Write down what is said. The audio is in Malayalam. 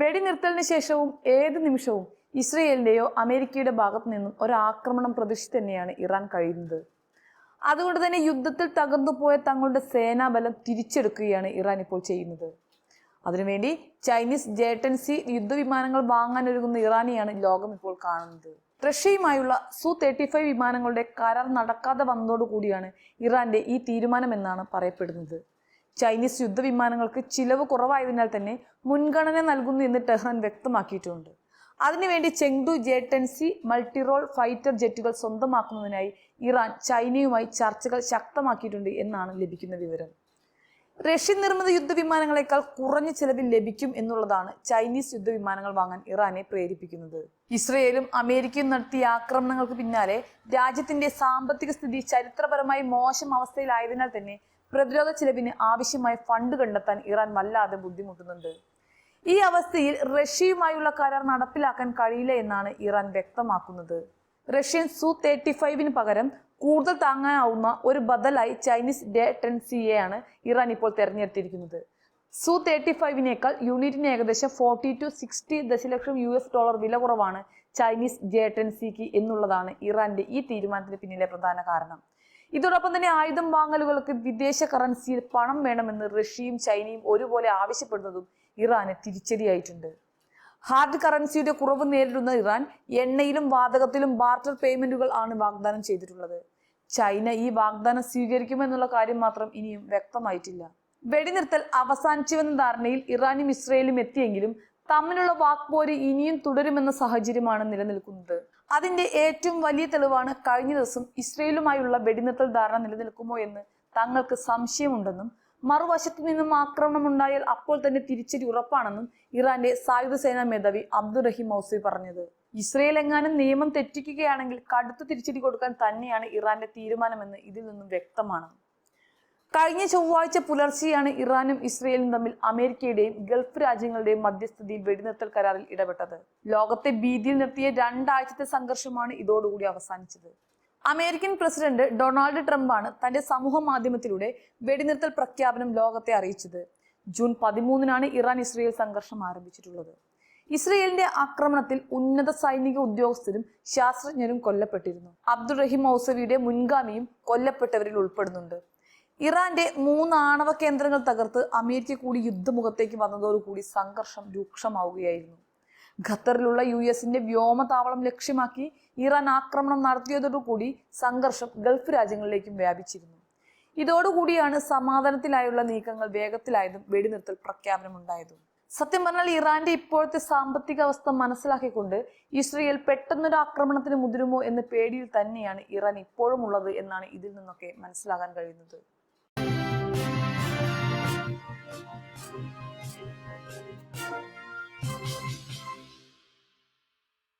വെടിനിർത്തലിന് ശേഷവും ഏത് നിമിഷവും ഇസ്രയേലിന്റെയോ അമേരിക്കയുടെ ഭാഗത്തു നിന്നും ഒരാക്രമണം പ്രതീക്ഷ തന്നെയാണ് ഇറാൻ കഴിയുന്നത്. അതുകൊണ്ട് തന്നെ യുദ്ധത്തിൽ തകർന്നുപോയ തങ്ങളുടെ സേനാബലം തിരിച്ചെടുക്കുകയാണ് ഇറാൻ ഇപ്പോൾ ചെയ്യുന്നത്. അതിനുവേണ്ടി ചൈനീസ് ജേട്ടൻസി യുദ്ധവിമാനങ്ങൾ വാങ്ങാൻ ഒരുങ്ങുന്ന ഇറാനെയാണ് ലോകം ഇപ്പോൾ കാണുന്നത്. റഷ്യയുമായുള്ള സു തേർട്ടി ഫൈവ് വിമാനങ്ങളുടെ കരാർ നടക്കാതെ വന്നതോടുകൂടിയാണ് ഇറാന്റെ ഈ തീരുമാനമെന്നാണ് പറയപ്പെടുന്നത്. ചൈനീസ് യുദ്ധവിമാനങ്ങൾക്ക് ചിലവ് കുറവായതിനാൽ തന്നെ മുൻഗണന നൽകുന്നു എന്ന് ടെഹ്റാൻ വ്യക്തമാക്കിയിട്ടുണ്ട്. അതിനുവേണ്ടി ചെങ്ഡു സി മൾട്ടിറോൾ ഫൈറ്റർ ജെറ്റുകൾ സ്വന്തമാക്കുന്നതിനായി ഇറാൻ ചൈനയുമായി ചർച്ചകൾ ശക്തമാക്കിയിട്ടുണ്ട് എന്നാണ് ലഭിക്കുന്ന വിവരം. റഷ്യൻ നിർമ്മിത യുദ്ധവിമാനങ്ങളെക്കാൾ കുറഞ്ഞ ചെലവിൽ ലഭിക്കും എന്നുള്ളതാണ് ചൈനീസ് യുദ്ധവിമാനങ്ങൾ വാങ്ങാൻ ഇറാനെ പ്രേരിപ്പിക്കുന്നത്. ഇസ്രയേലും അമേരിക്കയും നടത്തിയ ആക്രമണങ്ങൾക്ക് പിന്നാലെ രാജ്യത്തിന്റെ സാമ്പത്തിക സ്ഥിതി ചരിത്രപരമായി മോശം അവസ്ഥയിലായതിനാൽ തന്നെ പ്രതിരോധ ചെലവിന് ആവശ്യമായ ഫണ്ട് കണ്ടെത്താൻ ഇറാൻ വല്ലാതെ ബുദ്ധിമുട്ടുന്നുണ്ട്. ഈ അവസ്ഥയിൽ റഷ്യയുമായുള്ള കരാർ നടപ്പിലാക്കാൻ കഴിയില്ല എന്നാണ് ഇറാൻ വ്യക്തമാക്കുന്നത്. റഷ്യൻ സു തേർട്ടി ഫൈവിന് പകരം കൂടുതൽ താങ്ങാനാവുന്ന ഒരു ബദലായി Chinese day ten C A ആണ് ഇറാൻ ഇപ്പോൾ തിരഞ്ഞെടുത്തിരിക്കുന്നത്. സു തേർട്ടി ഫൈവിനേക്കാൾ യൂണിറ്റിന് ഏകദേശം ഫോർട്ടി ടു സിക്സ്റ്റി ദശലക്ഷം യു എസ് ഡോളർ വില കുറവാണ് ചൈനീസ് ജെ ടെൻ സിക്ക് എന്നുള്ളതാണ് ഇറാന്റെ ഈ തീരുമാനത്തിന് പിന്നിലെ പ്രധാന കാരണം. ഇതോടൊപ്പം തന്നെ ആയുധം വാങ്ങലുകൾക്ക് വിദേശ കറൻസിയിൽ പണം വേണമെന്ന് റഷ്യയും ചൈനയും ഒരുപോലെ ആവശ്യപ്പെടുന്നതും ഇറാന് തിരിച്ചടിയായിട്ടുണ്ട്. ഹാർഡ് കറൻസിയുടെ കുറവ് നേരിടുന്ന ഇറാൻ എണ്ണയിലും വാതകത്തിലും ബാർട്ടർ പേയ്മെന്റുകൾ ആണ് വാഗ്ദാനം ചെയ്തിട്ടുള്ളത്. ചൈന ഈ വാഗ്ദാനം സ്വീകരിക്കുമെന്നുള്ള കാര്യം മാത്രം ഇനിയും വ്യക്തമായിട്ടില്ല. വെടിനിർത്തൽ അവസാനിച്ചുവെന്ന ധാരണയിൽ ഇറാനും ഇസ്രയേലും എത്തിയെങ്കിലും തമ്മിലുള്ള വാക്പോര് ഇനിയും തുടരുമെന്ന സാഹചര്യമാണ് നിലനിൽക്കുന്നത്. അതിന്റെ ഏറ്റവും വലിയ തെളിവാണ് കഴിഞ്ഞ ദിവസം ഇസ്രയേലുമായുള്ള വെടിനിർത്തൽ ധാരണ നിലനിൽക്കുമോ എന്ന് തങ്ങൾക്ക് സംശയമുണ്ടെന്നും മറുവശത്തു നിന്നും ആക്രമണം ഉണ്ടായാൽ അപ്പോൾ തന്നെ തിരിച്ചടി ഉറപ്പാണെന്നും ഇറാന്റെ സായുധ സേനാ മേധാവി അബ്ദുറഹിം മൗസി പറഞ്ഞത്. ഇസ്രയേൽ എങ്ങാനും നിയമം തെറ്റിക്കുകയാണെങ്കിൽ കടുത്ത തിരിച്ചടി കൊടുക്കാൻ തന്നെയാണ് ഇറാന്റെ തീരുമാനമെന്ന് ഇതിൽ നിന്നും വ്യക്തമാണ്. കഴിഞ്ഞ ചൊവ്വാഴ്ച പുലർച്ചെയാണ് ഇറാനും ഇസ്രയേലും തമ്മിൽ അമേരിക്കയുടെയും ഗൾഫ് രാജ്യങ്ങളുടെയും മധ്യസ്ഥതയിൽ വെടിനിർത്തൽ കരാറിൽ ഇടപെട്ടത്. ലോകത്തെ ഭീതിയിൽ നിർത്തിയ രണ്ടാഴ്ചത്തെ സംഘർഷമാണ് ഇതോടുകൂടി അവസാനിച്ചത്. അമേരിക്കൻ പ്രസിഡന്റ് ഡൊണാൾഡ് ട്രംപാണ് തന്റെ സമൂഹ മാധ്യമത്തിലൂടെ വെടിനിർത്തൽ പ്രഖ്യാപനം ലോകത്തെ അറിയിച്ചത്. ജൂൺ പതിമൂന്നിനാണ് ഇറാൻ ഇസ്രയേൽ സംഘർഷം ആരംഭിച്ചിട്ടുള്ളത്. ഇസ്രയേലിന്റെ ആക്രമണത്തിൽ ഉന്നത സൈനിക ഉദ്യോഗസ്ഥരും ശാസ്ത്രജ്ഞരും കൊല്ലപ്പെട്ടിരുന്നു. അബ്ദുൾ റഹീം ഔസവിയുടെ മുൻഗാമിയും കൊല്ലപ്പെട്ടവരിൽ ഉൾപ്പെടുന്നുണ്ട്. ഇറാന്റെ മൂന്ന് ആണവ കേന്ദ്രങ്ങൾ തകർത്ത് അമേരിക്ക കൂടി യുദ്ധമുഖത്തേക്ക് വന്നതോടുകൂടി സംഘർഷം രൂക്ഷമാവുകയായിരുന്നു. ഖത്തറിലുള്ള യു എസിന്റെ വ്യോമതാവളം ലക്ഷ്യമാക്കി ഇറാൻ ആക്രമണം നടത്തിയതോടുകൂടി സംഘർഷം ഗൾഫ് രാജ്യങ്ങളിലേക്കും വ്യാപിച്ചിരുന്നു. ഇതോടുകൂടിയാണ് സമാധാനത്തിലായുള്ള നീക്കങ്ങൾ വേഗത്തിലായതും വെടിനിർത്തൽ പ്രഖ്യാപനമുണ്ടായതും. സത്യം പറഞ്ഞാൽ ഇറാന്റെ ഇപ്പോഴത്തെ സാമ്പത്തിക അവസ്ഥ മനസ്സിലാക്കിക്കൊണ്ട് ഇസ്രയേൽ പെട്ടെന്നൊരു ആക്രമണത്തിന് മുതിരുമോ എന്ന പേടിയിൽ തന്നെയാണ് ഇറാൻ ഇപ്പോഴും ഉള്ളത് എന്നാണ് ഇതിൽ നിന്നൊക്കെ മനസ്സിലാകാൻ കഴിയുന്നത്.